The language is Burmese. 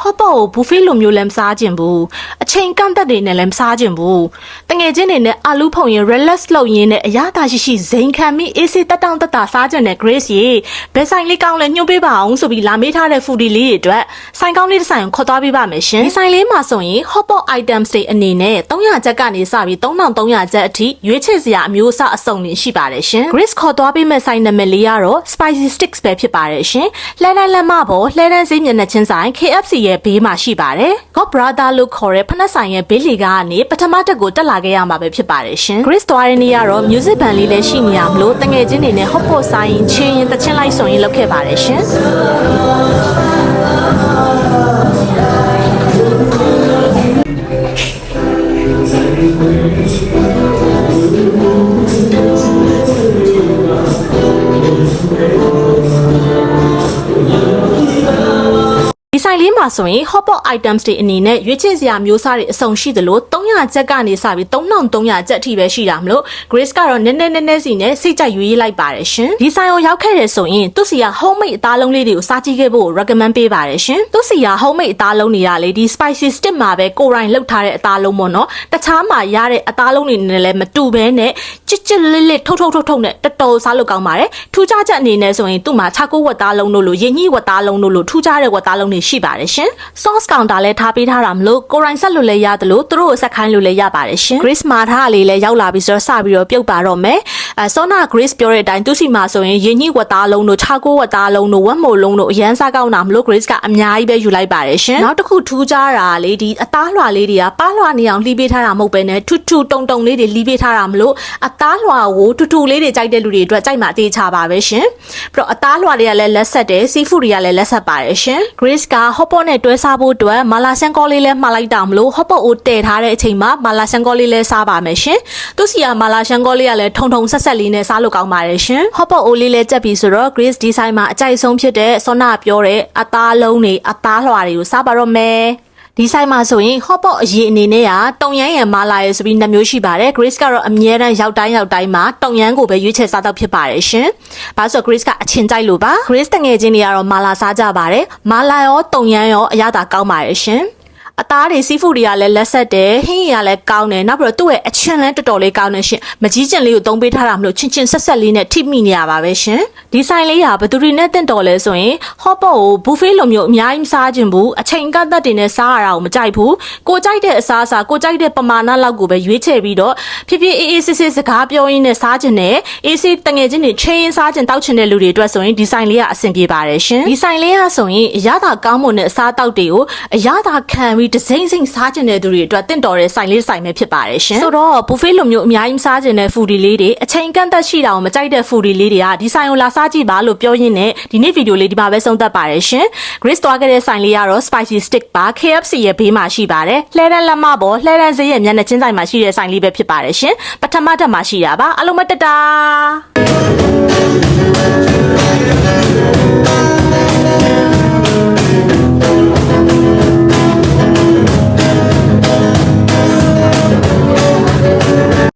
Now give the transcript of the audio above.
ဟော့ပေါ့ကိုဘူဖေးလိုမျိုးလည်းမစားခြင်းဘူးအချိန်ကန့်သက်တွေနဲ့လည်းမစားခြင်းဘူးတငယ်ချင်းတွေနဲ့အာလူဖုံရင် relax လုပ်ရင်းနဲ့အရသာရှိရှိဇိမ်ခံပြီးအေးစေးတက်တောင့်တက်တာစားခြင်းနဲ့ Grace ရေဘယ်ဆိုင်လေးကောင်းလဲညှို့ပေးပါအောင်ဆိုပြီးလာမေးထားတဲ့ foodie လေးတွေအတွက်ဆိုင်ကောင်းလေးတစ်ဆိုင်ကိုခေါ်သွားပေးပါမယ်ရှင်ဒီဆိုင်လေးမှာဆိုရင် hot pot items တွေအနေနဲ့300ချက်ကနေစပြီး3300ချက်အထိရွေးချယ်စရာအမျိုးအစားအစုံတွေရှိပါတယ်ရှင် Grace ခေါ်သွားပေးမဲ့ဆိုင်နာမည်လေးကတော့ spicy sticks ပဲဖြစ်ပါတယ်ရှင်လှမ်းလှမ်းလက်မပေါ်လှမ်းလှမ်းစေးမျက်နှာချင်းဆိုင် KFC ရဲ့ဘေးမှာရှိပါတယ် God Brother လို့ခေါ်တဲ့ဖနက်ဆိုင်ရဲ့ဘေးလီကနေပထမတက်ကိုတက်လာခဲ့ရမှာပဲဖြစ်ပါတယ်ရှင် Grace သွားတဲ့နေ့ကတော့ music band လေးလည်းရှိနေရမလို့တငယ်ချင်းတွေနဲ့ hot pot ဆိုင်ချင်းရင်တချင်းလိုက်ဆိုရင်လုပ်ခဲ့ပါတယ်ရှင် ဆိုင်လေးမှာဆိုရင် hot pot items တွေအနေနဲ့ရွေးချယ်စရာမျိုးစားတွေအစုံရှိသလို300ချက်ကနေစပြီး3300ချက်အထိပဲရှိတာမလို့ Grace ကတော့နည်းနည်းနည်းနည်းစီနဲ့စိတ်ကြိုက်ရွေးလိုက်ပါတယ်ရှင်ဒီဆိုင်ကိုရောက်ခဲ့တယ်ဆိုရင်သူ့စီက homemade အသားလုံးလေးတွေကိုစားကြည့်ခဲ့ဖို့ recommend ပေးပါတယ်ရှင်သူ့စီက homemade အသားလုံးတွေကလေဒီ spicy stick မှာပဲကိုရိုင်းလောက်ထားတဲ့အသားလုံးပေါ့နော်တခြားမှာရတဲ့အသားလုံးတွေနဲ့လည်းမတူဘဲနဲ့ချစ်ချစ်လစ်လစ်ထုတ်ထုတ်ထုတ်ထုတ်နဲ့တော်တော်စားလို့ကောင်းပါတယ်ထူးခြားချက်အနေနဲ့ဆိုရင်သူ့မှာခြာကိုဝက်သားလုံးတို့လိုရင်းညှိဝက်သားလုံးတို့လိုထူးခြားတဲ့ဝက်သားလုံးတွေရှိပါတယ်ရှင် sauce counter လည်းထားပေးထားတာမလို့ကိုရိုင်းဆက်လို့လည်းရတယ်လို့သူတို့ကိုဆက်ခိုင်းလို့လည်းရပါတယ်ရှင် Grace မာထားလေးလည်းရောက်လာပြီးဆိုတော့စပြီးတော့ပြုတ်ပါတော့မယ် အဲဆောနာ Grace ပြောတဲ့အတိုင်းသူစီမှာဆိုရင်ရင်းညှိဝက်သားလုံးတို့ခြာကိုဝက်သားလုံးတို့ဝက်မိုလုံးတို့အရန်စားကောင်းတာမလို့ Grace ကအများကြီးပဲယူလိုက်ပါတယ်ရှင်နောက်တစ်ခုထူးခြားတာလေဒီအသားလွှာလေးတွေကပါလွှာနေအောင်လှီးပေးထားတာမဟုတ်ပဲနဲ့ထူးထူးတုံတုံလေးတွေလှီးပေးထားတာမလို့အသားလွှာကိုထူးထူးလေးတွေကြိုက်တဲ့လူတွေအတွက်ကြိုက်မှအသေးချပါပဲရှင်ပြီးတော့အသားလွှာတွေကလည်းလက်ဆက်တယ်စီဖူတွေကလည်းလက်ဆက်ပါတယ်ရှင် Grace က hot pot နဲ့တွဲစားဖို့အတွက်မာလာရှန်ကောလေးလည်းမှားလိုက်တာမလို့ hot pot ကိုတည်ထားတဲ့အချိန်မှာမာလာရှန်ကောလေးလည်းစားပါမယ်ရှင်သူစီကမာလာရှန်ကောလေးကလည်းထုံထုံဆက်ဆက်လေးနဲ့စားလို့ကောင်းပါတယ်ရှင် hot pot အိုးလေးလည်းကြက်ပြီဆိုတော့ Grace Design မှာအကြိုက်ဆုံးဖြစ်တဲ့ဆောနာပြောတဲ့အသားလုံးတွေအသားလွှာတွေကိုစားပါတော့မယ်ဒီဆိုင်မှာဆိုရင် hot pot အရေးအနေနဲ့ကတုံရမ်းရံမာလာရဲဆိုပြီးနှစ်မျိုးရှိပါတယ် Grace ကတော့အမြဲတမ်းရောက်တိုင်းရောက်တိုင်းမှာတုံရမ်းကိုပဲရွေးချယ်စားတော့ဖြစ်ပါတယ်ရှင်။ဘာလို့ဆို Grace ကအချင်းကြိုက်လို့ပါ Grace တငယ်ချင်းတွေကတော့မာလာစားကြပါတယ်မာလာရောတုံရမ်းရောအရသာကောင်းပါတယ်ရှင်။ အသားတွေစီးဖူတွေကလည်းလက်ဆက်တယ်ဟင်းရည်ကလည်းကောင်းတယ်နောက်ပြီးတော့သူ့ရဲ့အချင်းလည်းတော်တော်လေးကောင်းနေရှင်မကြီးကျင်လေးကိုသုံးပေးထားတာမလို့ချင်းချင်းဆက်ဆက်လေးနဲ့ထိမိနေရပါပဲရှင် ဒီဆိုင်လေးဟာဘသူတွေနဲ့တင့်တော်လဲဆိုရင်ဟော့ပေါ့ကိုဘူဖေးလိုမျိုးအများကြီးမစားခြင်းဘူးအချိန်ကတ်သက်တွေနဲ့စားရတာကိုမကြိုက်ဘူးကိုကြိုက်တဲ့အစားအစာကိုကြိုက်တဲ့ပမာဏလောက်ကိုပဲရွေးချယ်ပြီးတော့ဖြစ်ဖြစ်အေးအေးဆေးဆေးစကားပြောရင်းနဲ့စားခြင်းနဲ့အေးဆေးတငယ်ချင်းတွေချင်းရင်စားခြင်းတောက်ခြင်းတဲ့လူတွေအတွက်ဆိုရင်ဒီဆိုင်လေးကအဆင်ပြေပါတယ်ရှင်ဒီဆိုင်လေးကဆိုရင်အရသာကောင်းမွန်တဲ့အစားတောက်တွေကိုအရသာခံပြီးဒစိမ့်စိမ့်စားခြင်းတဲ့သူတွေအတွက်တင့်တော်တဲ့ဆိုင်လေးဆိုင်ပဲဖြစ်ပါတယ်ရှင်ဆိုတော့ဘူဖေးလိုမျိုးအများကြီးမစားခြင်းတဲ့ဖူဒီလေးတွေအချိန်ကန့်သက်ရှိတာကိုမကြိုက်တဲ့ဖူဒီလေးတွေကဒီဆိုင်ကိုလာစားကြည့်ပါလို့ပြောရင်းနဲ့ဒီနေ့ဗီဒီယိုလေးဒီမှာပဲဆုံးသက်ပါတယ်ရှင် Grace သွားခဲ့တဲ့ဆိုင်လေးကတော့ spicy stick ပါ KFC ရဲ့ဘေးမှာရှိပါတယ်လှဲတန်းလက်မပေါ်လှဲတန်းဈေးရဲ့မျက်နှာချင်းဆိုင်မှာရှိတဲ့ဆိုင်လေးပဲဖြစ်ပါတယ်ရှင်ပထမတက်မှာရှိတာပါအလုံးမတတာ